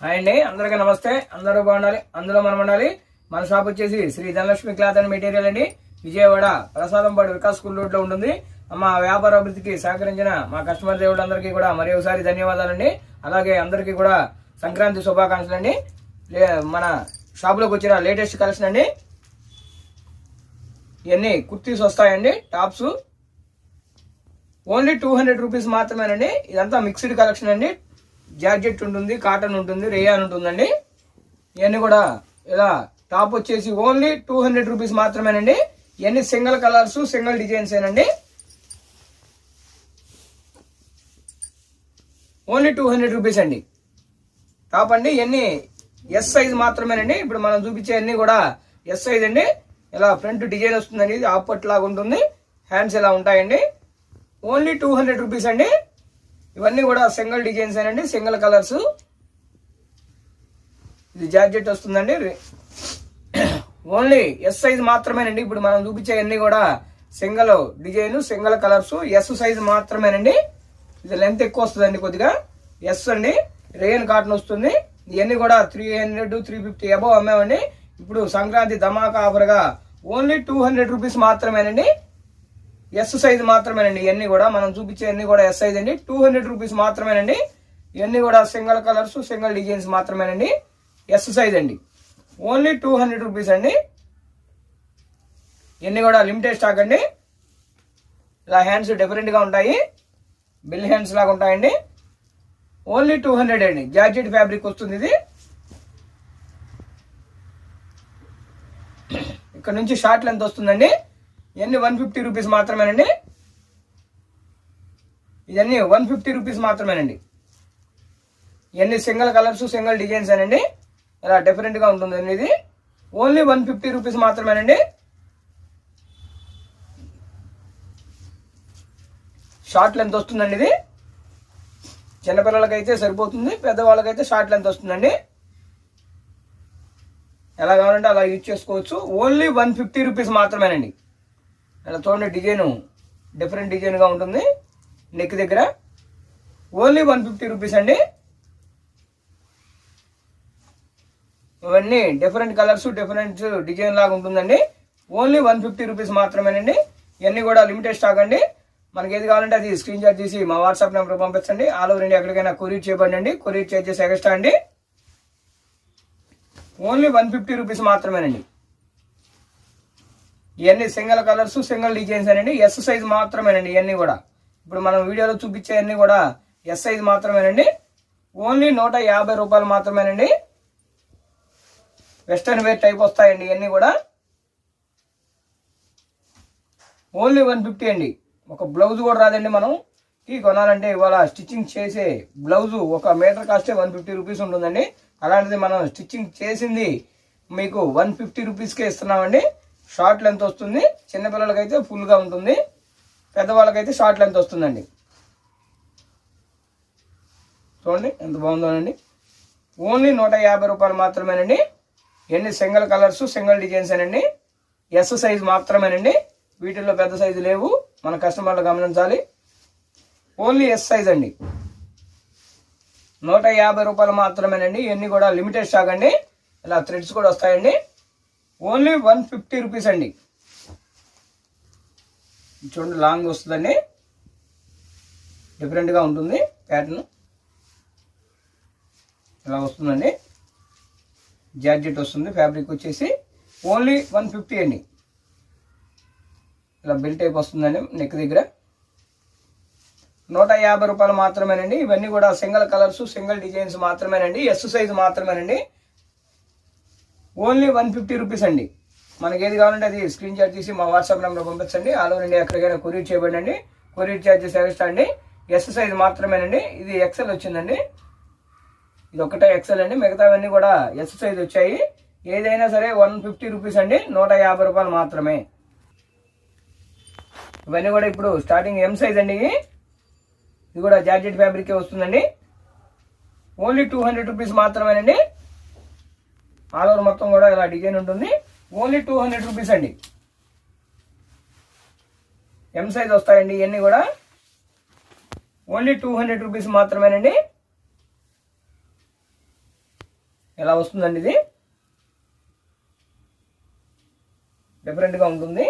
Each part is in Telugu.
హాయ్ అండి అందరికీ నమస్తే. అందరూ బాగుండాలి అందులో మనం ఉండాలి. మన షాప్ వచ్చేసి Shri Dhanalakshmi cloth and material అండి. విజయవాడ ప్రసాదంపాడు వికాస్ స్కూల్ రోడ్లో ఉంటుంది. మా వ్యాపార అభివృద్ధికి సహకరించిన మా కస్టమర్ దేవుళ్ళందరికీ కూడా మరి ఒకసారి ధన్యవాదాలండి. అలాగే అందరికీ కూడా సంక్రాంతి శుభాకాంక్షలు అండి. మన షాపులోకి వచ్చిన లేటెస్ట్ కలెక్షన్ అండి. ఇవన్నీ కుర్తీస్ వస్తాయండి tops. Only two hundred rupees మాత్రమేనండి. ఇదంతా మిక్స్డ్ కలెక్షన్ అండి. జార్జెట్ ఉంటుంది కాటన్ ఉంటుంది రేయాన్ ఉంటుందండి. ఇవన్నీ కూడా ఇలా టాప్ వచ్చేసి ఓన్లీ టూ హండ్రెడ్ రూపీస్ మాత్రమేనండి. ఇవన్నీ సింగిల్ కలర్స్ సింగిల్ డిజైన్స్ ఏనండి. ఓన్లీ టూ హండ్రెడ్ రూపీస్ అండి. టాప్ అండి ఇవన్నీ ఎస్ సైజ్ మాత్రమేనండి. ఇప్పుడు మనం చూపించేవన్నీ కూడా ఎస్ సైజ్ అండి. ఇలా ఫ్రంట్ డిజైన్ వస్తుందండి. ఇది ఆపట్ లాగా ఉంటుంది. హ్యాండ్స్ ఇలా ఉంటాయండి. ఓన్లీ టూ హండ్రెడ్ రూపీస్ అండి. ఇవన్నీ కూడా సింగిల్ డిజైన్స్ అండి సింగిల్ కలర్స్. ఇది జార్జెట్ వస్తుందండి. ఓన్లీ ఎస్ సైజ్ మాత్రమేనండి. ఇప్పుడు మనం చూపించేవన్నీ కూడా single design single colours. S size మాత్రమేనండి. ఇది లెంత్ ఎక్కువ వస్తుందండి కొద్దిగా. ఎస్ అండి. రేయన్ కాటన్ వస్తుంది. ఇవన్నీ కూడా three hundred three fifty above అమ్మామండి. ఇప్పుడు సంక్రాంతి ధమాకా ఆఫర్గా ఓన్లీ టూ హండ్రెడ్ రూపీస్ మాత్రమేనండి. ఎస్ సైజ్ మాత్రమేనండి. ఇవన్నీ కూడా మనం చూపించే అన్ని కూడా ఎస్ సైజ్ అండి. టూ హండ్రెడ్ రూపీస్ మాత్రమేనండి. ఇవన్నీ కూడా సింగిల్ కలర్స్ సింగిల్ డిజైన్స్ మాత్రమేనండి. ఎస్ సైజ్ అండి. ఓన్లీ టూ హండ్రెడ్ రూపీస్ అండి. ఇవన్నీ కూడా లిమిటెడ్ స్టాక్ అండి. ఇలా హ్యాండ్స్ డిఫరెంట్గా ఉంటాయి. బిల్ హ్యాండ్స్ లాగా ఉంటాయండి. ఓన్లీ టూ హండ్రెడ్ అండి. జార్జెట్ ఫ్యాబ్రిక్ వస్తుంది ఇది. ఇక్కడ నుంచి షార్ట్ లెంత్ వస్తుందండి. ఇవన్నీ వన్ ఫిఫ్టీ రూపీస్ మాత్రమేనండి. ఇవన్నీ వన్ ఫిఫ్టీ రూపీస్ మాత్రమేనండి. ఇవన్నీ సింగిల్ కలర్స్ సింగిల్ డిజైన్స్ అనండి. ఇలా డిఫరెంట్గా ఉంటుందండి ఇది. ఓన్లీ వన్ ఫిఫ్టీ రూపీస్ మాత్రమేనండి. షార్ట్ లెంత్ వస్తుందండి ఇది. చిన్నపిల్లలకైతే సరిపోతుంది పెద్దవాళ్ళకైతే షార్ట్ లెంత్ వస్తుందండి. ఎలా కావాలంటే అలా యూజ్ చేసుకోవచ్చు. ఓన్లీ వన్ ఫిఫ్టీ రూపీస్ మాత్రమేనండి. అలా చూడండి డిజైను డిఫరెంట్ డిజైన్గా ఉంటుంది. నెక్ దగ్గర ఓన్లీ వన్ ఫిఫ్టీ రూపీస్ అండి. ఇవన్నీ డిఫరెంట్ కలర్స్ డిఫరెంట్ డిజైన్ లాగా ఉంటుందండి. ఓన్లీ వన్ ఫిఫ్టీ రూపీస్ మాత్రమేనండి. ఇవన్నీ కూడా లిమిటెడ్ స్టాక్ అండి. మనకి ఏది కావాలంటే అది స్క్రీన్ షాట్ తీసి మా వాట్సాప్ నెంబర్ పంపించండి. ఆల్ ఓవర్ ఇండియా ఎక్కడికైనా కొరియర్ చేయబడండి కొరియర్ చేసే ఎక్స్ట్రా అండి. ఓన్లీ వన్ ఫిఫ్టీ రూపీస్ మాత్రమేనండి. ఇవన్నీ సింగిల్ కలర్స్ సింగిల్ డిజైన్స్ అండి ఎస్ సైజ్ మాత్రమేనండి ఇవన్నీ కూడా. ఇప్పుడు మనం వీడియోలో చూపించేవన్నీ కూడా ఎస్ సైజ్ మాత్రమేనండి. ఓన్లీ నూట యాభై రూపాయలు మాత్రమేనండి. వెస్టర్న్ వేర్ టైప్ వస్తాయండి ఇవన్నీ కూడా. ఓన్లీ వన్ ఫిఫ్టీ అండి. ఒక బ్లౌజ్ కూడా రాదండి మనం. ఈ కొనాలంటే ఇవాళ స్టిచ్చింగ్ చేసే బ్లౌజు ఒక మీటర్ కాస్టే వన్ ఫిఫ్టీ రూపీస్ ఉంటుందండి. అలాంటిది మనం స్టిచ్చింగ్ చేసింది మీకు వన్ ఫిఫ్టీ రూపీస్కే ఇస్తున్నామండి. షార్ట్ లెంత్ వస్తుంది. చిన్నపిల్లలకైతే ఫుల్గా ఉంటుంది. పెద్దవాళ్ళకైతే షార్ట్ లెంత్ వస్తుందండి. చూడండి ఎంత బాగుందోనండి ఓన్లీ నూట యాభై రూపాయలు మాత్రమేనండి. ఎన్ని సింగిల్ కలర్స్ సింగిల్ డిజైన్స్ అనండి. ఎస్ సైజ్ మాత్రమేనండి. వీటిల్లో పెద్ద సైజు లేవు. మన కస్టమర్లు గమనించాలి. ఓన్లీ ఎస్ సైజ్ అండి. నూట యాభై రూపాయలు మాత్రమేనండి. ఇవన్నీ కూడా లిమిటెడ్ స్టాక్ అండి. ఇలా థ్రెడ్స్ కూడా వస్తాయండి. ఓన్లీ వన్ ఫిఫ్టీ రూపీస్ అండి. చూడండి లాంగ్ వస్తుందండి. డిఫరెంట్గా ఉంటుంది ప్యాటర్న్ ఇలా వస్తుందండి. జార్జెట్ వస్తుంది ఫ్యాబ్రిక్ వచ్చేసి ఓన్లీ వన్ ఫిఫ్టీ అండి. ఇలా బిల్ టైప్ వస్తుందండి నెక్ దగ్గర. నూట యాభై రూపాయలు మాత్రమేనండి. ఇవన్నీ కూడా సింగిల్ కలర్స్ సింగిల్ డిజైన్స్ మాత్రమేనండి. ఎస్ సైజ్ మాత్రమేనండి. ఓన్లీ వన్ ఫిఫ్టీ రూపీస్ అండి. మనకి ఏది కావాలంటే అది స్క్రీన్ షాట్ తీసి మా వాట్సాప్ నెంబర్ పంపించండి. ఆల్ ఓవర్ ఇండియా ఎక్కడికైనా కొరియర్ చేయబడండి కొరియర్ ఛార్జెస్ ఎక్స్ట్రా అండి. ఎస్ సైజ్ మాత్రమేనండి. ఇది ఎక్సెల్ వచ్చిందండి. ఇది ఒకటే ఎక్సెల్ అండి. మిగతావన్నీ కూడా ఎస్ సైజ్ వచ్చాయి. ఏదైనా సరే వన్ ఫిఫ్టీ రూపీస్ అండి. నూట యాభై రూపాయలు మాత్రమే. ఇవన్నీ కూడా ఇప్పుడు స్టార్టింగ్ ఎం సైజ్ అండి ఇది కూడా జార్జెట్ ఫ్యాబ్రికే వస్తుందండి. ఓన్లీ టూ హండ్రెడ్ రూపీస్ మాత్రమేనండి. ఆల్ ఓవర్ మొత్తం కూడా ఇలా డిజైన్ ఉంటుంది. ఓన్లీ టూ హండ్రెడ్ రూపీస్ అండి. ఎం సైజ్ వస్తాయండి ఇవన్నీ కూడా. ఓన్లీ టూ హండ్రెడ్ రూపీస్ మాత్రమేనండి. ఎలా వస్తుందండి ఇది? డిఫరెంట్గా ఉంటుంది.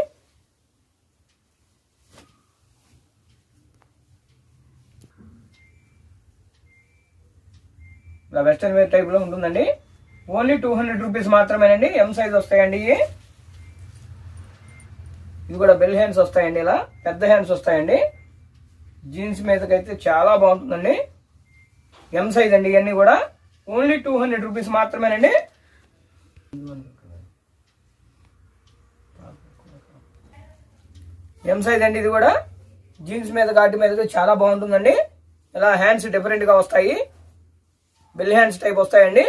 ఇలా వెస్టర్న్ వేర్ టైప్లో ఉంటుందండి. ఓన్లీ టూ హండ్రెడ్ రూపీస్ మాత్రమేనండి. ఎం సైజ్ వస్తాయండి ఇవి. ఇది కూడా బెల్ హ్యాండ్స్ వస్తాయండి ఇలా. పెద్ద హ్యాండ్స్ వస్తాయండి. జీన్స్ మీదకైతే చాలా బాగుంటుందండి. ఎం సైజ్ అండి ఇవన్నీ కూడా. ఓన్లీ టూ హండ్రెడ్ రూపీస్ మాత్రమేనండి. ఎం సైజ్ అండి ఇది కూడా. జీన్స్ మీద కాటి మీద చాలా బాగుంటుందండి. ఇలా హ్యాండ్స్ డిఫరెంట్గా వస్తాయి. బెల్ హ్యాండ్స్ టైప్ వస్తాయండి.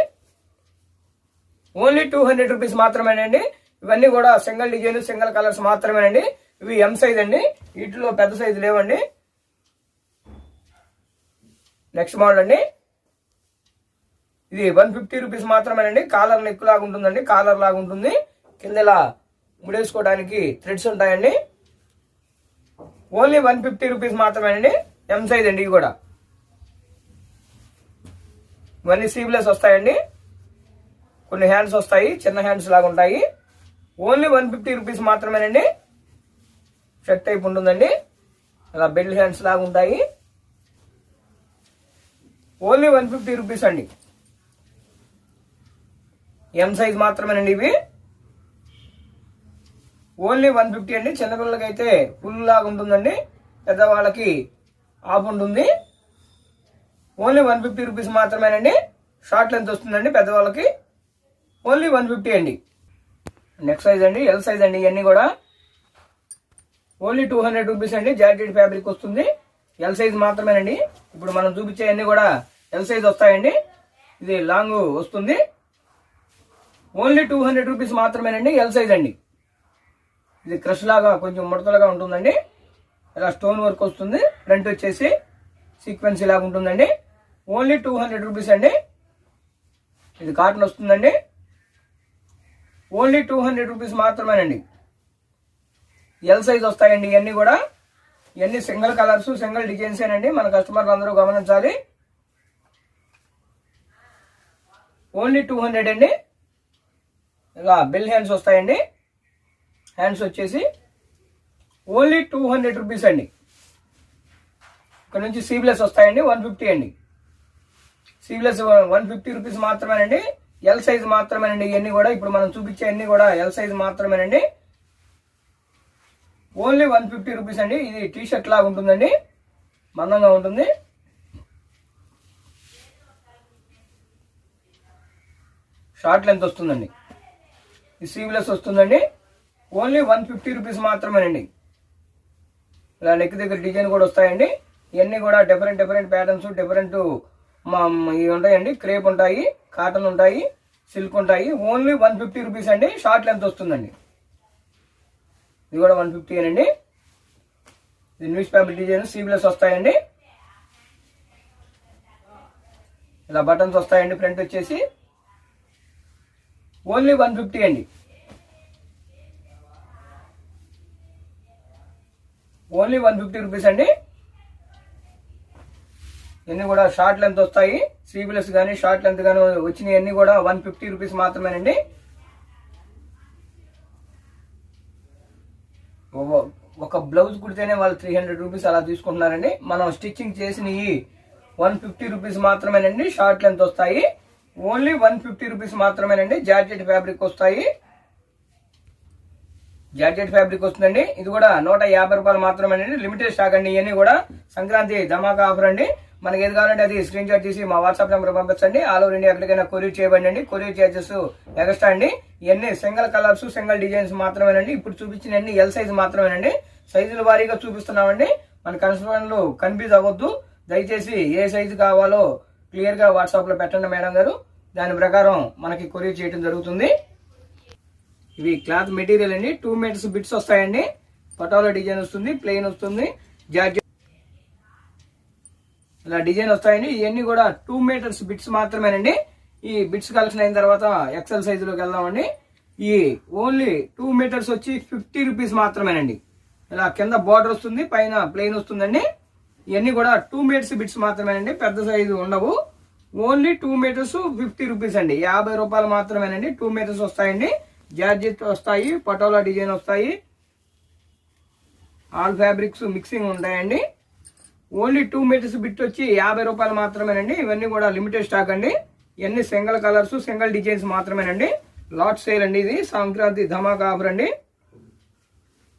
ఓన్లీ టూ హండ్రెడ్ రూపీస్ మాత్రమేనండి. ఇవన్నీ కూడా సింగిల్ డిజైన్ సింగిల్ కలర్స్ మాత్రమేనండి. ఇవి ఎం సైజ్ అండి. వీటిలో పెద్ద సైజు లేవండి. నెక్స్ట్ మోడల్ అండి. ఇది వన్ ఫిఫ్టీ రూపీస్ మాత్రమేనండి. కాలర్ నెక్ లాగా ఉంటుందండి. కాలర్ లాగా ఉంటుంది. కింద ఇలా ముడేసుకోవడానికి థ్రెడ్స్ ఉంటాయండి. ఓన్లీ వన్ ఫిఫ్టీ రూపీస్ మాత్రమేనండి. ఎం సైజ్ అండి ఇవి కూడా. ఇవన్నీ సీవ్లెస్ వస్తాయండి. కొన్ని హ్యాండ్స్ వస్తాయి చిన్న హ్యాండ్స్ లాగా ఉంటాయి. ఓన్లీ వన్ ఫిఫ్టీ రూపీస్ మాత్రమేనండి. షర్ట్ టైప్ ఉంటుందండి. అలా బెల్ హ్యాండ్స్ లాగా ఉంటాయి. ఓన్లీ వన్ ఫిఫ్టీ రూపీస్ అండి. ఎం సైజ్ మాత్రమేనండి ఇవి. ఓన్లీ వన్ ఫిఫ్టీ అండి. చిన్నపిల్లలకి అయితే ఫుల్ లాగా ఉంటుందండి. పెద్దవాళ్ళకి ఆఫ్ ఉంటుంది. ఓన్లీ వన్ ఫిఫ్టీ రూపీస్ మాత్రమేనండి. షార్ట్ లెంత్ వస్తుందండి పెద్దవాళ్ళకి. ఓన్లీ వన్ ఫిఫ్టీ అండి. నెక్స్ట్ సైజ్ అండి ఎల్ సైజ్ అండి ఇవన్నీ కూడా. ఓన్లీ టూ హండ్రెడ్ రూపీస్ అండి జాకెట్ ఫ్యాబ్రిక్ వస్తుంది. ఎల్ సైజ్ మాత్రమేనండి. ఇప్పుడు మనం చూపించే అన్ని కూడా ఎల్ సైజ్ వస్తాయండి. ఇది లాంగ్ వస్తుంది. ఓన్లీ టూ హండ్రెడ్ రూపీస్ మాత్రమేనండి ఎల్ సైజ్ అండి. ఇది క్రష్ లాగా కొంచెం ముడతలుగా ఉంటుందండి. ఇలా స్టోన్ వర్క్ వస్తుంది. ఫ్రంట్ వచ్చేసి సీక్వెన్స్ ఇలాగ ఉంటుందండి. ఓన్లీ టూ హండ్రెడ్ రూపీస్ అండి. ఇది కాటన్ వస్తుందండి. ఓన్లీ టూ హండ్రెడ్ రూపీస్ మాత్రమేనండి. ఎల్ సైజ్ వస్తాయండి ఇవన్నీ కూడా. ఇవన్నీ సింగిల్ కలర్స్ సింగిల్ డిజైన్స్ అండి మన కస్టమర్లు అందరూ గమనించాలి. ఓన్లీ టూ హండ్రెడ్ అండి. ఇలా బిల్ హ్యాండ్స్ వస్తాయండి. హ్యాండ్స్ వచ్చేసి ఓన్లీ టూ హండ్రెడ్ రూపీస్ అండి. ఇక్కడ నుంచి సీబ్లెస్ వస్తాయండి. వన్ ఫిఫ్టీ అండి. సీబ్లెస్ వన్ ఫిఫ్టీ రూపీస్ మాత్రమేనండి. ఎల్ సైజ్ మాత్రమేనండి ఇవన్నీ కూడా. ఇప్పుడు మనం చూపించే అన్ని కూడా ఎల్ సైజ్ మాత్రమేనండి. ఓన్లీ వన్ ఫిఫ్టీ రూపీస్ అండి. ఇది టీ షర్ట్ లాగా ఉంటుందండి. మందంగా ఉంటుంది. షార్ట్ లెంత్ వస్తుందండి. ఇది సీవ్లెస్ వస్తుందండి. ఓన్లీ వన్ ఫిఫ్టీ రూపీస్ మాత్రమేనండి. ఇలా నెక్ దగ్గర డిజైన్ కూడా వస్తాయండి. ఇవన్నీ కూడా డిఫరెంట్ డిఫరెంట్ ప్యాటర్న్స్ డిఫరెంట్ మా ఇవి ఉంటాయండి. క్రేప్ ఉంటాయి. కాటన్ ఉంటాయి సిల్క్ ఉంటాయి. ఓన్లీ వన్ ఫిఫ్టీ రూపీస్ అండి. షార్ట్ లెంత్ వస్తుందండి. ఇది కూడా వన్ ఫిఫ్టీ అండి ఇది న్యూస్ పేపర్ డిజైన్ సీబ్లెస్ వస్తాయండి. ఇలా బటన్స్ వస్తాయండి ఫ్రంట్ వచ్చేసి. ఓన్లీ వన్ ఫిఫ్టీ అండి. ఓన్లీ వన్ ఫిఫ్టీ రూపీస్ అండి. ఇన్ని కూడా షార్ట్ లెంత్ వస్తాయి. స్లీవ్లెస్ కానీ షార్ట్ లెంత్ కానీ వచ్చినాయి అన్ని కూడా వన్ ఫిఫ్టీ రూపీస్ మాత్రమేనండి. ఒక- బ్లౌజ్ కుడితేనే వాళ్ళు త్రీ హండ్రెడ్ రూపీస్ అలా తీసుకుంటున్నారండి. మనం స్టిచ్చింగ్ చేసినవి వన్ ఫిఫ్టీ రూపీస్ మాత్రమేనండి షార్ట్ లెంత్ వస్తాయి. ఓన్లీ వన్ ఫిఫ్టీ రూపీస్ మాత్రమేనండి జార్జెట్ ఫ్యాబ్రిక్ వస్తాయి. జార్జెట్ ఫ్యాబ్రిక్ వస్తుందండి. ఇది కూడా నూట యాభై రూపాయలు మాత్రమేనండి. లిమిటెడ్ స్టాక్ అండి. ఇవన్నీ కూడా సంక్రాంతి ధమాకా ఆఫర్ అండి. మనకి ఏది కావాలంటే అది స్క్రీన్ షాట్ తీసి మా వాట్సాప్ నెంబర్ పంపించండి. ఆల్ ఓవర్ ఇండియా ఎక్కడికైనా కొరియర్ చేయబడండి కొరియర్ చార్జెస్ ఎక్స్ట్రా అండి. ఇవన్నీ సింగిల్ కలర్స్ సింగిల్ డిజైన్స్ మాత్రమేనండి. ఇప్పుడు చూపించిన అన్ని ఎల్ సైజ్ మాత్రమేనండి సైజుల వారీగా చూపిస్తున్నామండి. మన కన్సల్టెంట్లు కన్ఫ్యూజ్ అవ్వద్దు. దయచేసి ఏ సైజు కావాలో క్లియర్గా వాట్సాప్లో పెట్టండి మేడం గారు. దాని ప్రకారం మనకి కొరియర్ చేయడం జరుగుతుంది. ఇవి క్లాత్ మెటీరియల్ అండి. టూ మీటర్స్ బిట్స్ వస్తాయండి. పటోలా డిజైన్ వస్తుంది ప్లెయిన్ వస్తుంది. జార్జెట్ ఇలా డిజైన్ వస్తాయండి ఇవన్నీ కూడా టూ మీటర్స్ బిట్స్ మాత్రమేనండి. ఈ బిట్స్ కలెక్షన్ అయిన తర్వాత ఎక్సెల్ సైజులోకి వెళ్దామండి. ఈ ఓన్లీ టూ మీటర్స్ వచ్చి ఫిఫ్టీ రూపీస్ మాత్రమేనండి. ఇలా కింద బార్డర్ వస్తుంది పైన ప్లెయిన్ వస్తుందండి. ఇవన్నీ కూడా టూ మీటర్స్ బిట్స్ మాత్రమేనండి పెద్ద సైజు ఉండవు. Only two metres fifty rupees అండి. యాభై రూపాయలు మాత్రమేనండి టూ మీటర్స్ వస్తాయండి. జార్జెట్ వస్తాయి పటోలా డిజైన్ వస్తాయి. ఆల్ ఫ్యాబ్రిక్స్ మిక్సింగ్ ఉంటాయండి. ఓన్లీ టూ మీటర్స్ బిట్ వచ్చి యాభై రూపాయలు మాత్రమేనండి. ఇవన్నీ కూడా లిమిటెడ్ స్టాక్ అండి. ఇవన్నీ సింగిల్ కలర్స్ సింగిల్ డిజైన్స్ మాత్రమేనండి. లాట్ సేల్ అండి ఇది. సంక్రాంతి ధమాకా ఆఫర్ అండి.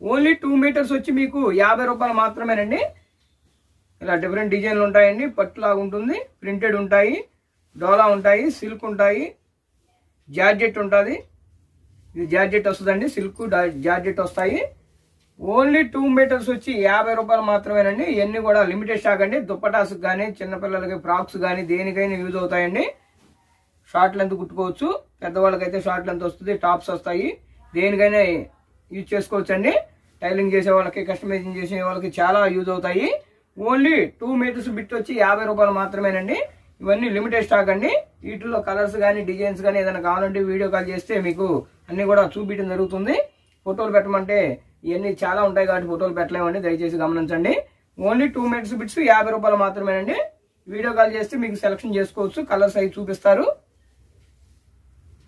ఓన్లీ టూ మీటర్స్ వచ్చి మీకు యాభై రూపాయలు మాత్రమేనండి. ఇలా డిఫరెంట్ డిజైన్లు ఉంటాయండి. పట్టులాగా ఉంటుంది ప్రింటెడ్ ఉంటాయి డోలా ఉంటాయి సిల్క్ ఉంటాయి జార్జెట్ ఉంటుంది. ఇది జార్జెట్ వస్తుందండి. సిల్క్ జార్జెట్ వస్తాయి. ఓన్లీ టూ మీటర్స్ వచ్చి యాభై రూపాయలు మాత్రమేనండి. ఇవన్నీ కూడా లిమిటెడ్ స్టాక్ అండి. దుప్పటాస్ కానీ చిన్నపిల్లలకి ఫ్రాక్స్ కానీ దేనికైనా యూజ్ అవుతాయండి. షార్ట్ లెంత్ కుట్టుకోవచ్చు. పెద్దవాళ్ళకైతే షార్ట్ లెంత్ వస్తుంది. టాప్స్ వస్తాయి. దేనికైనా యూజ్ చేసుకోవచ్చు అండి టైలింగ్ చేసే వాళ్ళకి కస్టమైజింగ్ చేసే వాళ్ళకి చాలా యూజ్ అవుతాయి. ఓన్లీ టూ మీటర్స్ బిట్ వచ్చి యాభై రూపాయలు మాత్రమేనండి. ఇవన్నీ లిమిటెడ్ స్టాక్ అండి. వీటిలో కలర్స్ కానీ డిజైన్స్ కానీ ఏదైనా కావాలంటే వీడియో కాల్ చేస్తే మీకు అన్ని కూడా చూపించడం జరుగుతుంది. ఫోటోలు పెట్టమంటే ఇవన్నీ చాలా ఉంటాయి కాబట్టి ఫోటోలు పెట్టలేమండి. దయచేసి గమనించండి. ఓన్లీ టూ మినిట్స్ బిట్స్ యాభై రూపాయలు మాత్రమేనండి. వీడియో కాల్ చేస్తే మీకు సెలక్షన్ చేసుకోవచ్చు. కలర్స్ అవి చూపిస్తారు.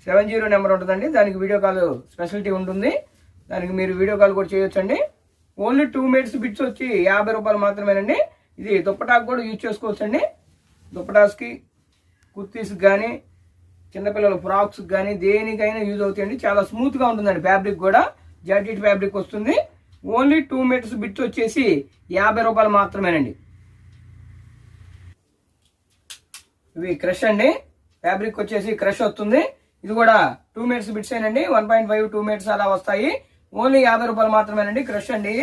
సెవెన్ జీరో నెంబర్ ఉంటుందండి. దానికి వీడియో కాల్ స్పెషాలిటీ ఉంటుంది. దానికి మీరు వీడియో కాల్ కూడా చేయొచ్చండి. ఓన్లీ టూ మినిట్స్ బిట్స్ వచ్చి యాభై రూపాయలు మాత్రమేనండి. ఇది దుప్పటాకు కూడా యూజ్ చేసుకోవచ్చండి. దుప్పటాస్కి కుర్తీస్కి కానీ చిన్నపిల్లల ఫ్రాక్స్ కానీ దేనికైనా యూజ్ అవుతాయండి. చాలా స్మూత్గా ఉంటుందండి ఫ్యాబ్రిక్ కూడా. జాకెట్ ఫ్యాబ్రిక్ వస్తుంది. ఓన్లీ టూ మీటర్స్ బిట్స్ వచ్చేసి యాభై రూపాయలు మాత్రమేనండి. ఇవి క్రష్ అండి. ఫ్యాబ్రిక్ వచ్చేసి క్రష్ వస్తుంది. ఇది కూడా టూ మీటర్స్ బిట్స్ ఏనండి. One point five two metres అలా వస్తాయి. ఓన్లీ యాభై రూపాయలు మాత్రమేనండి క్రష్ అండి.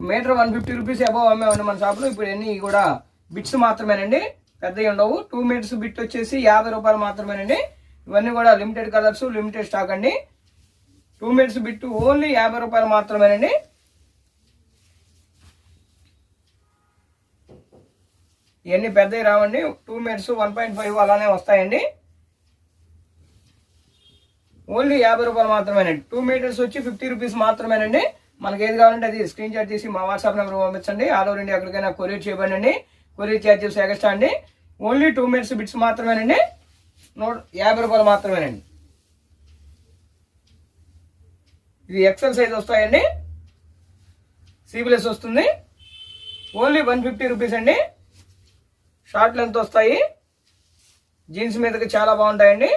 Metre one fifty rupees above అమ్మేవండి మన షాప్లో. ఇప్పుడు అన్ని కూడా బిట్స్ మాత్రమేనండి. పెద్దవి ఉండవు. టూ మీటర్స్ బిట్ వచ్చేసి యాభై రూపాయలు మాత్రమేనండి. ఇవన్నీ కూడా లిమిటెడ్ కలర్స్ లిమిటెడ్ స్టాక్ అండి. టూ మీటర్స్ బిట్టు ఓన్లీ యాభై రూపాయలు మాత్రమేనండి. ఇవన్నీ పెద్దవి రావండి. Two metres one point five అలానే వస్తాయండి. ఓన్లీ యాభై రూపాయలు మాత్రమేనండి. టూ మీటర్స్ వచ్చి ఫిఫ్టీ రూపీస్ మాత్రమేనండి. మనకి ఏది కావాలంటే అది స్క్రీన్ షాట్ తీసి మా వాట్సాప్ నెంబర్ పంపించండి. ఆల్ ఓవర్ ఇండియా ఎక్కడికైనా కొరియర్ చేయబడండి. కొరియర్ ఛార్జెస్ ఎక్స్ట్రా అండి. ఓన్లీ టూ మినిట్స్ బిట్స్ మాత్రమేనండి. నూట యాభై రూపాయలు మాత్రమేనండి. ఇది ఎక్సెల్ సైజ్ వస్తాయండి. సీబిలెస్ వస్తుంది. ఓన్లీ వన్ ఫిఫ్టీ రూపీస్ అండి. షార్ట్ లెంత్ వస్తాయి. జీన్స్ మీదకి చాలా బాగుంటాయండి.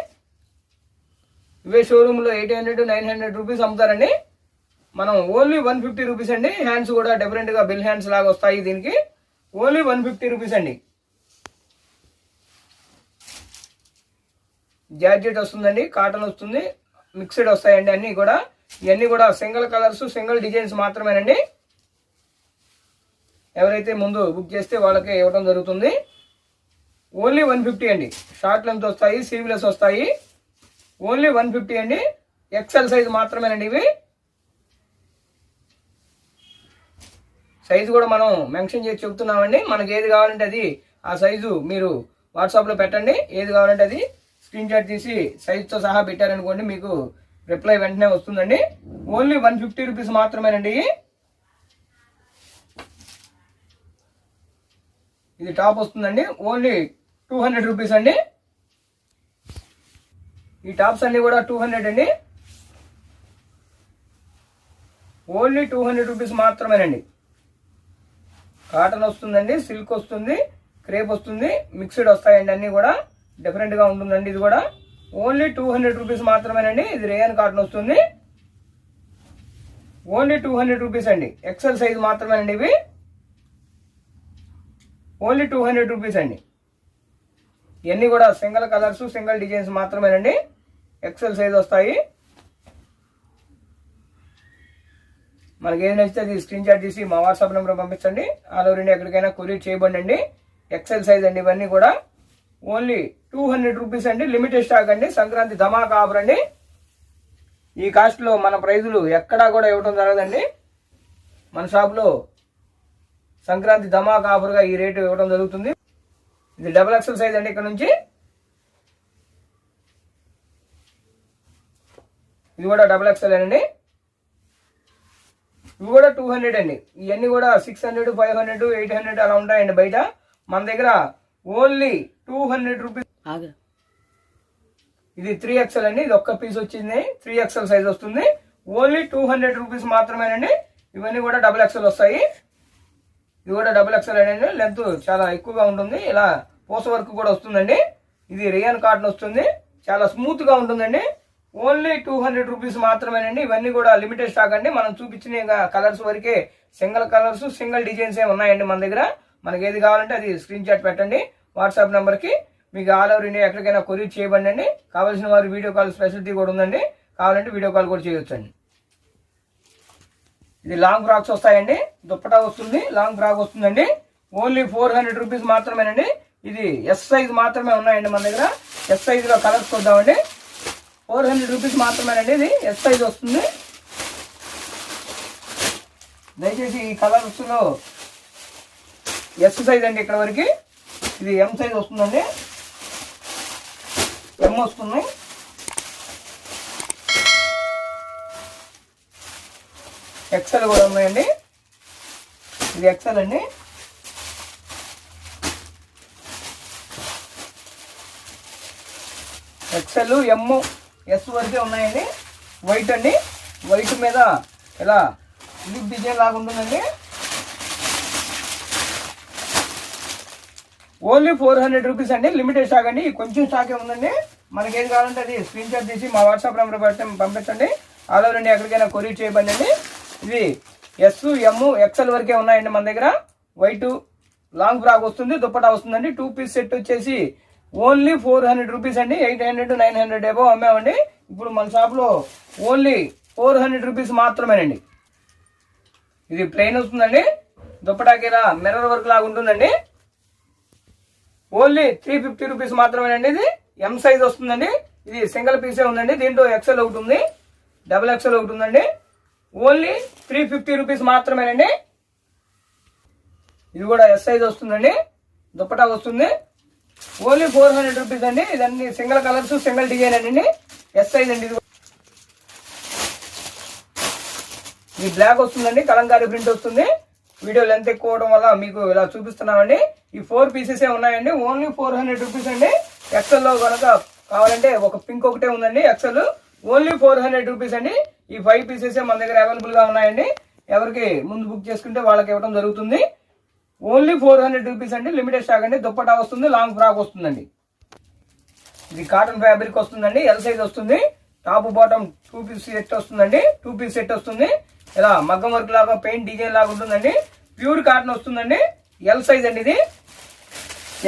ఇవే షోరూంలో eight hundred nine hundred rupees అమ్ముతారండి. మనం ఓన్లీ వన్ ఫిఫ్టీ రూపీస్ అండి. హ్యాండ్స్ కూడా డిఫరెంట్గా బిల్ హ్యాండ్స్ లాగా వస్తాయి దీనికి. ఓన్లీ వన్ ఫిఫ్టీ రూపీస్ అండి. జార్జెట్ వస్తుందండి. కాటన్ వస్తుంది. మిక్స్డ్ వస్తాయండి అన్నీ కూడా. ఇవన్నీ కూడా సింగిల్ కలర్స్ సింగిల్ డిజైన్స్ మాత్రమేనండి. ఎవరైతే ముందు బుక్ చేస్తే వాళ్ళకే ఇవ్వడం జరుగుతుంది. ఓన్లీ వన్ ఫిఫ్టీ అండి. షార్ట్ లెంత్ వస్తాయి సీవ్లెస్ వస్తాయి. ఓన్లీ వన్ ఫిఫ్టీ అండి. ఎక్సెల్ సైజ్ మాత్రమేనండి ఇవి. సైజు కూడా మనం మెన్షన్ చేసి చెప్తున్నామండి. మనకి ఏది కావాలంటే అది ఆ సైజు మీరు వాట్సాప్లో పెట్టండి. ఏది కావాలంటే అది స్క్రీన్ షాట్ తీసి సైజుతో సహా పెట్టారనుకోండి మీకు రిప్లై వెంటనే వస్తుందండి. ఓన్లీ వన్ ఫిఫ్టీ రూపీస్ మాత్రమేనండి. ఇది టాప్ వస్తుందండి. ఓన్లీ టూ హండ్రెడ్ రూపీస్ అండి. ఈ టాప్స్ అన్ని కూడా టూ హండ్రెడ్ అండి. ఓన్లీ టూ హండ్రెడ్ రూపీస్ మాత్రమేనండి. కాటన్ వస్తుందండి సిల్క్ వస్తుంది క్రేప్ వస్తుంది మిక్స్డ్ వస్తాయండి అన్నీ కూడా. డిఫరెంట్గా ఉంటుందండి ఇది కూడా. ఓన్లీ టూ హండ్రెడ్ రూపీస్ మాత్రమేనండి. ఇది రేయన్ కాటన్ వస్తుంది. ఓన్లీ టూ హండ్రెడ్ రూపీస్ అండి. ఎక్సెల్ సైజ్ మాత్రమేనండి ఇవి. ఓన్లీ టూ హండ్రెడ్ రూపీస్ అండి. ఇవన్నీ కూడా సింగిల్ కలర్స్ సింగిల్ డిజైన్స్ మాత్రమేనండి. ఎక్సెల్ సైజ్ వస్తాయి. మనకి ఏది నచ్చితే అది స్క్రీన్ షాట్ తీసి మా వాట్సాప్ నెంబర్ పంపించండి. ఆల్ ఓవర్ ఇండియా ఎక్కడికైనా కొరియర్ చేయబడండి ఎక్సెల్ సైజ్ అండి ఇవన్నీ కూడా. ఓన్లీ టూ హండ్రెడ్ రూపీస్ అండి లిమిటెడ్ స్టాక్ అండి. సంక్రాంతి ధమాకా ఆఫర్ అండి. ఈ కాస్ట్లో మన ప్రైజులు ఎక్కడా కూడా ఇవ్వడం జరగదండి. మన షాప్లో సంక్రాంతి ధమాకా ఆఫర్గా ఈ రేటు ఇవ్వడం జరుగుతుంది. ఇది డబుల్ ఎక్సెల్ సైజ్ అండి ఇక్కడ నుంచి. ఇది కూడా డబుల్ ఎక్సెల్ అండి. ఇవి కూడా టూ హండ్రెడ్ అండి. ఇవన్నీ కూడా six hundred five hundred eight hundred అలా ఉంటాయండి బయట. మన దగ్గర ఓన్లీ టూ హండ్రెడ్ రూపీస్. ఇది త్రీ ఎక్స్ఎల్ అండి ఇది ఒక్క పీస్ వచ్చింది త్రీ ఎక్స్ఎల్ సైజ్ వస్తుంది. ఓన్లీ టూ హండ్రెడ్ రూపీస్ మాత్రమేనండి. ఇవన్నీ కూడా డబుల్ ఎక్స్ఎల్ వస్తాయి. ఇది కూడా డబుల్ ఎక్స్ఎల్ అండి. లెంత్ చాలా ఎక్కువగా ఉంటుంది. ఇలా పూస వర్క్ కూడా వస్తుందండి. ఇది రియాన్ కాటన్ వస్తుంది. చాలా స్మూత్గా ఉంటుందండి. ఓన్లీ టూ హండ్రెడ్ రూపీస్ మాత్రమేనండి. ఇవన్నీ కూడా లిమిటెడ్ స్టాక్ అండి. మనం చూపించిన కలర్స్ వరకే సింగిల్ కలర్స్ సింగిల్ డిజైన్స్ ఏ ఉన్నాయండి మన దగ్గర. మనకి ఏది కావాలంటే అది స్క్రీన్ షాట్ పెట్టండి. వాట్సాప్ నెంబర్కి మీకు ఆల్ ఓవర్ ఇండియా ఎక్కడికైనా కొరియర్ చేయబడండి కావాల్సిన వారు వీడియో కాల్ ఫెసిలిటీ కూడా ఉందండి. కావాలంటే వీడియో కాల్ కూడా చేయొచ్చండి. ఇది లాంగ్ ఫ్రాక్స్ వస్తాయండి. దుప్పటా వస్తుంది లాంగ్ ఫ్రాక్ వస్తుందండి. ఓన్లీ ఫోర్ హండ్రెడ్ రూపీస్ మాత్రమేనండి. ఇది ఎస్ సైజ్ మాత్రమే ఉన్నాయండి మన దగ్గర. ఎస్ సైజ్లో కలర్స్ చూద్దామండి ఫోర్ హండ్రెడ్ రూపీస్ మాత్రమేనండి ఇది. ఎస్ సైజ్ వస్తుంది. దయచేసి ఈ కలర్స్లో ఎస్ సైజ్ అండి ఇక్కడ వరకు. ఇది ఎం సైజ్ వస్తుందండి. ఎం వస్తుంది. ఎక్సెల్ కూడా ఉన్నాయండి. ఇది ఎక్సెల్ అండి. ఎక్సెల్ ఎమ్ ఎస్ వరకే ఉన్నాయండి. వైట్ అండి. వైట్ మీద ఇలా లిప్ డిజైన్ లాగా ఉంటుందండి. ఓన్లీ ఫోర్ హండ్రెడ్ రూపీస్ అండి. లిమిటెడ్ స్టాక్ అండి. కొంచెం స్టాకే ఉందండి. మనకేం కావాలంటే అది స్క్రీన్ షాట్ తీసి మా వాట్సాప్ నెంబర్ పంపించండి. ఆల్ ఓవర్ ఇండియా ఎక్కడికైనా కొరియర్ చేయబండి అండి ఇది ఎస్ ఎమ్ ఎక్సెల్ వరకే ఉన్నాయండి మన దగ్గర. వైట్ లాంగ్ ఫ్రాక్ వస్తుంది దుప్పటా వస్తుందండి. టూ పీస్ సెట్ వచ్చేసి ఓన్లీ ఫోర్ హండ్రెడ్ రూపీస్ అండి. ఎయిట్ హండ్రెడ్ నైన్ హండ్రెడ్ ఏవో అమ్మామండి. ఇప్పుడు మన షాప్లో ఓన్లీ ఫోర్ హండ్రెడ్ రూపీస్ మాత్రమేనండి. ఇది ప్లెయిన్ వస్తుందండి. దుప్పటాకి ఇలా మిర్రర్ వర్క్ లాగా ఉంటుందండి. ఓన్లీ త్రీ ఫిఫ్టీ రూపీస్ మాత్రమేనండి ఇది. ఎం సైజ్ వస్తుందండి. ఇది సింగిల్ పీసే ఉందండి. దీంట్లో ఎక్సెల్ ఒకటి ఉంది. డబుల్ ఎక్సెల్ ఒకటి ఉందండి. ఓన్లీ త్రీ ఫిఫ్టీ రూపీస్ మాత్రమేనండి. ఇది కూడా ఎస్ సైజ్ వస్తుందండి. దుప్పటా వస్తుంది. ఓన్లీ ఫోర్ హండ్రెడ్ రూపీస్ అండి. ఇదన్నీ సింగిల్ కలర్స్ సింగిల్ డిజైన్ అండి. ఎస్ సైజ్ అండి ఇది. ఇది బ్లాక్ వస్తుందండి. కలంకారీ ప్రింట్ వస్తుంది. వీడియో లెంత్ ఎక్కువ అవడం వల్ల మీకు ఇలా చూపిస్తున్నామండి. ఈ ఫోర్ పీసెస్ ఉన్నాయండి. ఓన్లీ ఫోర్ హండ్రెడ్ రూపీస్ అండి. ఎక్సెల్లో కనుక కావాలంటే ఒక పింక్ ఒకటే ఉందండి. XL only four hundred rupees అండి. ఈ ఫైవ్ పీసెస్ మన దగ్గర అవైలబుల్గా ఉన్నాయండి. ఎవరికి ముందు బుక్ చేసుకుంటే వాళ్ళకి ఇవ్వడం జరుగుతుంది. ఓన్లీ ఫోర్ హండ్రెడ్ రూపీస్ అండి. లిమిటెడ్ స్టాక్ అండి. దుప్పటా వస్తుంది. లాంగ్ ఫ్రాక్ వస్తుందండి. ఇది కాటన్ ఫ్యాబ్రిక్ వస్తుందండి. ఎల్ సైజ్ వస్తుంది. Top bottom two piece set వస్తుందండి. టూ పీస్ సెట్ వస్తుంది. ఇలా మగ్గం వర్క్ లాగా పెయింట్ డిజైన్ లాగా ఉంటుందండి. ప్యూర్ కాటన్ వస్తుందండి. ఎల్ సైజ్ అండి ఇది.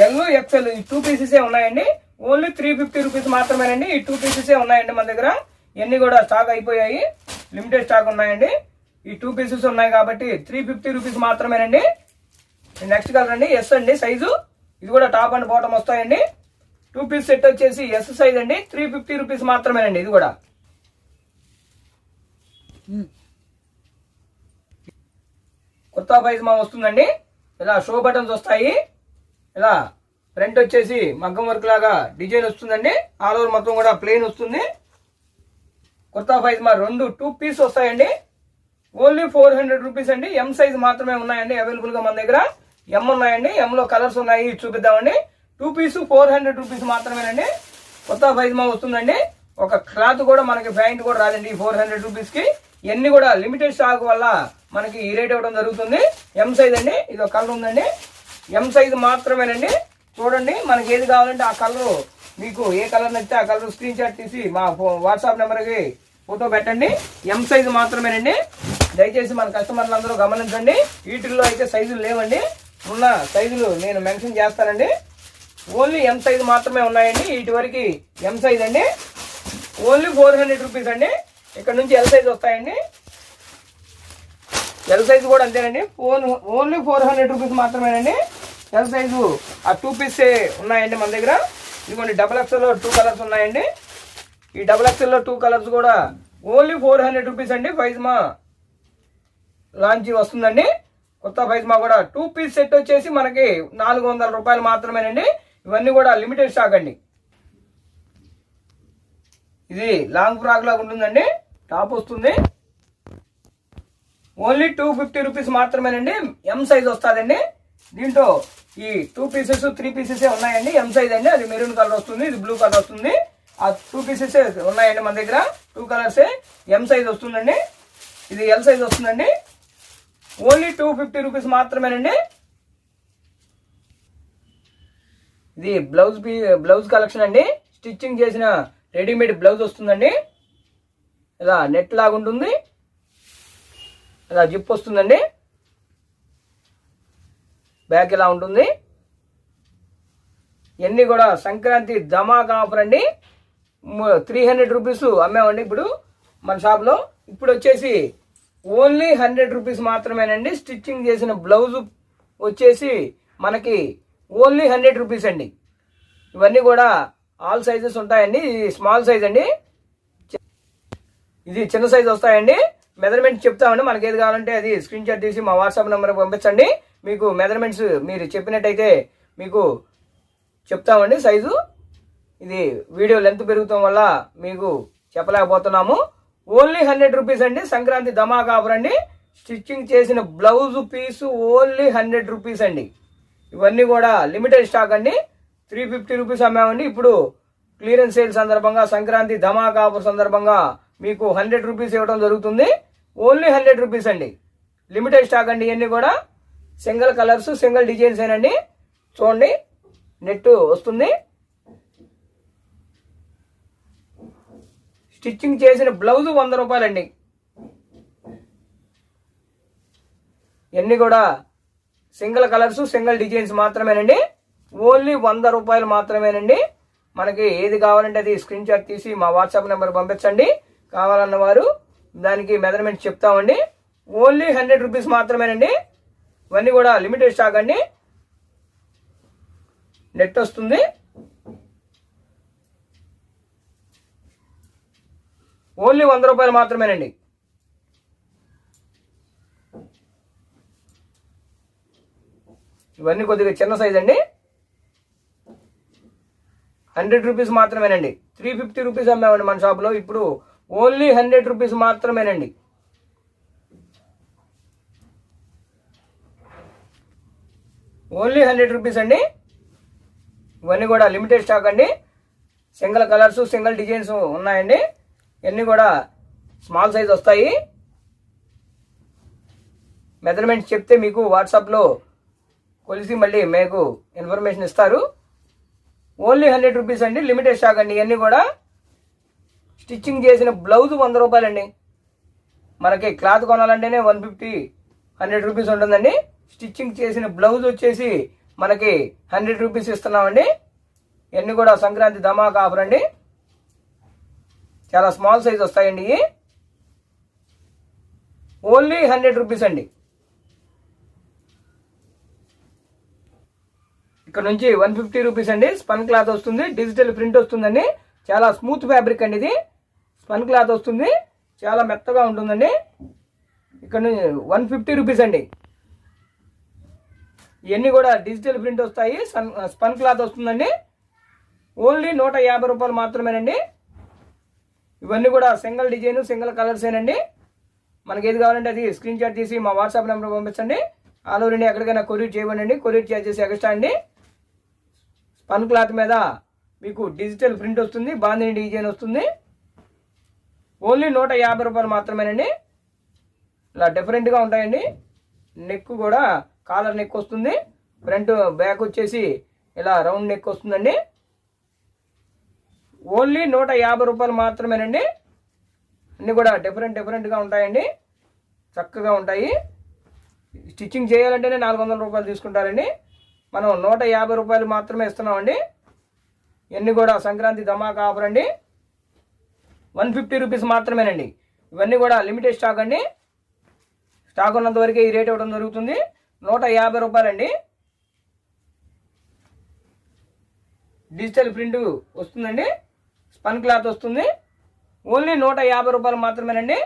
ఎల్ ఎక్స్ఎల్ ఈ టూ పీసెస్ ఉన్నాయండి. ఓన్లీ త్రీ ఫిఫ్టీ రూపీస్ మాత్రమేనండి. ఈ టూ పీసెస్ ఉన్నాయండి మన దగ్గర. ఇవన్నీ కూడా స్టాక్ అయిపోయాయి. లిమిటెడ్ స్టాక్ ఉన్నాయండి. ఈ టూ పీసెస్ ఉన్నాయి కాబట్టి త్రీ ఫిఫ్టీ రూపీస్ మాత్రమేనండి. నెక్స్ట్ కలర్ అండి. ఎస్ అండి సైజు ఇది కూడా టాప్ అండ్ బాటమ్ వస్తాయండి. టూ పీస్ సెట్ వచ్చేసి ఎస్ సైజ్ అండి. త్రీ ఫిఫ్టీ రూపీస్ మాత్రమేనండి ఇది కూడా. Hmm. కుర్తా పైజమా వస్తుందండి. ఇలా షో బటన్స్ వస్తాయి. ఇలా ఫ్రంట్ వచ్చేసి మగ్గం వర్క్ లాగా డిజైన్ వస్తుందండి. ఆల్ ఓవర్ మొత్తం కూడా ప్లెయిన్ వస్తుంది. కుర్తా పైజమా రెండు టూ పీస్ వస్తాయండి. ఓన్లీ ఫోర్ హండ్రెడ్ రూపీస్ అండి. ఎం సైజ్ మాత్రమే ఉన్నాయండి అవైలబుల్గా మన దగ్గర. ఎం ఉన్నాయండి. ఎం లో కలర్స్ ఉన్నాయి చూపిద్దామండి. Two piece four hundred rupees మాత్రమేనండి. కొత్త పైజమా వస్తుందండి. ఒక క్లాత్ కూడా మనకి ప్యాంట్ కూడా రాదండి ఫోర్ హండ్రెడ్ రూపీస్కి. ఇవన్నీ కూడా లిమిటెడ్ స్టాక్ వల్ల మనకి ఈ రేట్ ఇవ్వడం జరుగుతుంది. ఎం సైజ్ అండి ఇది ఒక కలర్ ఉందండి. ఎం సైజ్ మాత్రమేనండి. చూడండి మనకి ఏది కావాలంటే ఆ కలరు మీకు ఏ కలర్ నచ్చితే ఆ కలర్ స్క్రీన్ షాట్ తీసి మా వాట్సాప్ నెంబర్కి ఫోటో పెట్టండి. ఎం సైజ్ మాత్రమేనండి. దయచేసి మన కస్టమర్లు అందరూ గమనించండి. వీటిల్లో అయితే సైజులు లేవండి. ఉన్న సైజులు నేను మెన్షన్ చేస్తానండి. ఓన్లీ ఎం సైజ్ మాత్రమే ఉన్నాయండి. వీటి వరకు ఎం సైజ్ అండి. ఓన్లీ ఫోర్ హండ్రెడ్ రూపీస్ అండి. ఇక్కడ నుంచి ఎల్ సైజ్ వస్తాయండి. ఎల్ సైజ్ కూడా అంతేనండి. Phone only four hundred rupees మాత్రమేనండి. ఎల్ సైజు ఆ టూ పీస్ ఉన్నాయండి మన దగ్గర. ఇదిగోండి డబల్ ఎక్స్ఎల్లో టూ కలర్స్ ఉన్నాయండి. ఈ డబల్ ఎక్స్ఎల్లో టూ కలర్స్ కూడా ఓన్లీ ఫోర్ హండ్రెడ్ రూపీస్ అండి. ఫైజ్మా లాంచ్ వస్తుందండి. కొత్త ఫైజ్మా కూడా టూ పీస్ సెట్ వచ్చేసి మనకి నాలుగు వందల రూపాయలు మాత్రమేనండి. ఇవన్నీ కూడా లిమిటెడ్ స్టాక్ అండి. ఇది లాంగ్ ఫ్రాక్ లాగా ఉంటుందండి. టాప్ వస్తుంది. ఓన్లీ టూ ఫిఫ్టీ రూపీస్ మాత్రమేనండి. ఎం సైజ్ వస్తుందండి. దీంట్లో ఈ టూ పీసెస్ త్రీ పీసెస్ ఉన్నాయండి. ఎం సైజ్ అండి. అది మెరూన్ కలర్ వస్తుంది ఇది బ్లూ కలర్ వస్తుంది. ఆ టూ పీసెస్ ఉన్నాయండి మన దగ్గర. టూ కలర్సే ఎం సైజ్ వస్తుందండి. ఇది ఎల్ సైజ్ వస్తుందండి. ఓన్లీ టూ ఫిఫ్టీ రూపీస్ మాత్రమేనండి. ఇది బ్లౌజ్ పీ బ్లౌజ్ కలెక్షన్ అండి. స్టిచ్చింగ్ చేసిన రెడీమేడ్ బ్లౌజ్ వస్తుందండి. ఇలా నెట్ లాగా ఉంటుంది ఇలా జిప్ వస్తుందండి. బ్యాక్ ఇలా ఉంటుంది? ఇవన్నీ కూడా సంక్రాంతి ధమాకా ఆఫర్ అండి. త్రీ హండ్రెడ్ రూపీస్ అమ్మామండి ఇప్పుడు మన షాప్లో. ఇప్పుడు వచ్చేసి ఓన్లీ హండ్రెడ్ రూపీస్ మాత్రమేనండి. స్టిచ్చింగ్ చేసిన బ్లౌజ్ వచ్చేసి మనకి ఓన్లీ హండ్రెడ్ రూపీస్ అండి. ఇవన్నీ కూడా ఆల్ సైజెస్ ఉంటాయండి. స్మాల్ సైజ్ అండి. ఇది చిన్న సైజు వస్తాయండి. మెజర్మెంట్ చెప్తామండి. మనకి ఏది కావాలంటే అది స్క్రీన్ షాట్ తీసి మా వాట్సాప్ నెంబర్కి పంపించండి. మీకు మెజర్మెంట్స్ మీరు చెప్పినట్టయితే మీకు చెప్తామండి సైజు ఇది వీడియో లెంత్ పెరుగుతాం వల్ల మీకు చెప్పలేకపోతున్నాము. ఓన్లీ హండ్రెడ్ రూపీస్ అండి. సంక్రాంతి ధమాకా ఆఫర్ అండి స్టిచ్చింగ్ చేసిన blouse piece only hundred rupees అండి. ఇవన్నీ కూడా లిమిటెడ్ స్టాక్ అండి. త్రీ ఫిఫ్టీ రూపీస్ అమ్మామండి. ఇప్పుడు క్లియరెన్స్ సేల్ సందర్భంగా సంక్రాంతి ధమాకా ఆఫర్ సందర్భంగా మీకు హండ్రెడ్ రూపీస్ ఇవ్వడం జరుగుతుంది. ఓన్లీ హండ్రెడ్ రూపీస్ అండి. లిమిటెడ్ స్టాక్ అండి ఇవన్నీ కూడా. సింగిల్ కలర్స్ సింగిల్ డిజైన్స్ ఏనండి చూడండి నెట్ వస్తుంది. స్టిచ్చింగ్ చేసిన బ్లౌజ్ వంద రూపాయలండి. ఇవన్నీ కూడా సింగిల్ కలర్స్ సింగిల్ డిజైన్స్ మాత్రమేనండి. ఓన్లీ వంద రూపాయలు మాత్రమేనండి. మనకి ఏది కావాలంటే అది స్క్రీన్ షాట్ తీసి మా వాట్సాప్ నెంబర్ పంపించండి. కావాలన్న వారు దానికి మెజర్మెంట్ చెప్తామండి. ఓన్లీ హండ్రెడ్ రూపీస్ మాత్రమేనండి. ఇవన్నీ కూడా లిమిటెడ్ స్టాక్ అండి. నెట్ వస్తుంది. ఓన్లీ వంద రూపాయలు మాత్రమేనండి. ఇవన్నీ కొద్దిగా చిన్న సైజ్ అండి. హండ్రెడ్ రూపీస్ మాత్రమేనండి. త్రీ ఫిఫ్టీ రూపీస్ అమ్మామండి మన షాప్లో ఇప్పుడు ఓన్లీ హండ్రెడ్ రూపీస్ మాత్రమేనండి. ఓన్లీ హండ్రెడ్ రూపీస్ అండి. ఇవన్నీ కూడా లిమిటెడ్ స్టాక్ అండి. సింగిల్ కలర్స్ సింగిల్ డిజైన్స్ ఉన్నాయండి. ఇవన్నీ కూడా స్మాల్ సైజ్ వస్తాయి. మెజర్మెంట్స్ చెప్తే మీకు వాట్సాప్లో కొలిసి మళ్ళీ మీకు ఇన్ఫర్మేషన్ ఇస్తారు. ఓన్లీ హండ్రెడ్ రూపీస్ అండి లిమిటెడ్ స్టాక్ అండి. ఇవన్నీ కూడా స్టిచ్చింగ్ చేసిన బ్లౌజ్ వంద రూపాయలండి. మనకి క్లాత్ కొనాలంటేనే వన్ ఫిఫ్టీ హండ్రెడ్ రూపీస్ ఉంటుందండి. స్టిచ్చింగ్ చేసిన బ్లౌజ్ వచ్చేసి మనకి హండ్రెడ్ రూపీస్ ఇస్తున్నామండి. ఇవన్నీ కూడా సంక్రాంతి ధమాకా ఆఫర్ అండి. చాలా స్మాల్ సైజ్ వస్తాయండి ఓన్లీ హండ్రెడ్ రూపీస్ అండి. ఇక్కడ నుంచి వన్ ఫిఫ్టీ రూపీస్ అండి. స్పన్ క్లాత్ వస్తుంది డిజిటల్ ప్రింట్ వస్తుందండి. చాలా స్మూత్ ఫ్యాబ్రిక్ అండి ఇది. స్పన్ క్లాత్ వస్తుంది. చాలా మెత్తగా ఉంటుందండి. ఇక్కడ వన్ ఫిఫ్టీ రూపీస్ అండి. ఇవన్నీ కూడా డిజిటల్ ప్రింట్ వస్తాయి. సన్ స్పన్ క్లాత్ వస్తుందండి. ఓన్లీ నూట యాభై రూపాయలు మాత్రమేనండి. ఇవన్నీ కూడా సింగిల్ డిజైన్ సింగిల్ కలర్సేనండి మనకి ఏది కావాలంటే అది స్క్రీన్ షాట్ తీసి మా వాట్సాప్ నెంబర్ పంపించండి. ఆల్ ఓవర్ ఇండియా ఎక్కడికైనా కొరియర్ చేయబడండి కొరియర్ చార్జెస్ ఎక్స్ట్రా అండి. స్పన్ క్లాత్ మీద మీకు డిజిటల్ ప్రింట్ వస్తుంది. బాందిని డిజైన్ వస్తుంది. ఓన్లీ నూట యాభై రూపాయలు మాత్రమేనండి. ఇలా డిఫరెంట్గా ఉంటాయండి. నెక్ కూడా కాలర్ నెక్ వస్తుంది. ఫ్రంట్ బ్యాక్ వచ్చేసి ఇలా రౌండ్ నెక్ వస్తుందండి. ఓన్లీ నూట యాభై రూపాయలు మాత్రమేనండి. అన్నీ కూడా డిఫరెంట్ డిఫరెంట్గా ఉంటాయండి. చక్కగా ఉంటాయి. స్టిచ్చింగ్ చేయాలంటేనే నాలుగు వందల రూపాయలు తీసుకుంటారండి. మనం నూట యాభై రూపాయలు మాత్రమే ఇస్తున్నామండి. ఇవన్నీ కూడా సంక్రాంతి ధమాకా ఆఫర్ అండి. వన్ ఫిఫ్టీ రూపీస్ మాత్రమేనండి. ఇవన్నీ కూడా లిమిటెడ్ స్టాక్ అండి. స్టాక్ ఉన్నంత వరకే ఈ రేట్ ఇవ్వడం జరుగుతుంది. నూట యాభై రూపాయలండి. డిజిటల్ ప్రింట్ వస్తుందండి. స్పన్ క్లాత్ వస్తుంది. ఓన్లీ నూట యాభై రూపాయలు మాత్రమేనండి.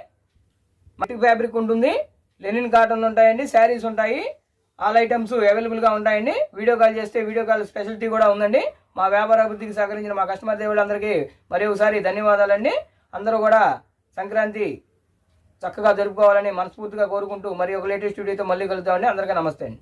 మట్టి ఫ్యాబ్రిక్ ఉంటుంది. లెనిన్ కాటన్ ఉంటాయండి. శారీస్ ఉంటాయి. ఆల్ ఐటమ్స్ అవైలబుల్గా ఉంటాయండి. వీడియో కాల్ చేస్తే వీడియో కాల్ స్పెషాలిటీ కూడా ఉందండి. మా వ్యాపార అభివృద్ధికి సహకరించిన మా కస్టమర్ దేవుళ్ళందరికీ మరి ఒకసారి ధన్యవాదాలండి. అందరూ కూడా సంక్రాంతి చక్కగా జరుపుకోవాలని మనస్ఫూర్తిగా కోరుకుంటూ మరి ఒక లేటెస్ట్ వీడియోతో మళ్ళీ కలుద్దామండి. అందరికీ నమస్తే అండి.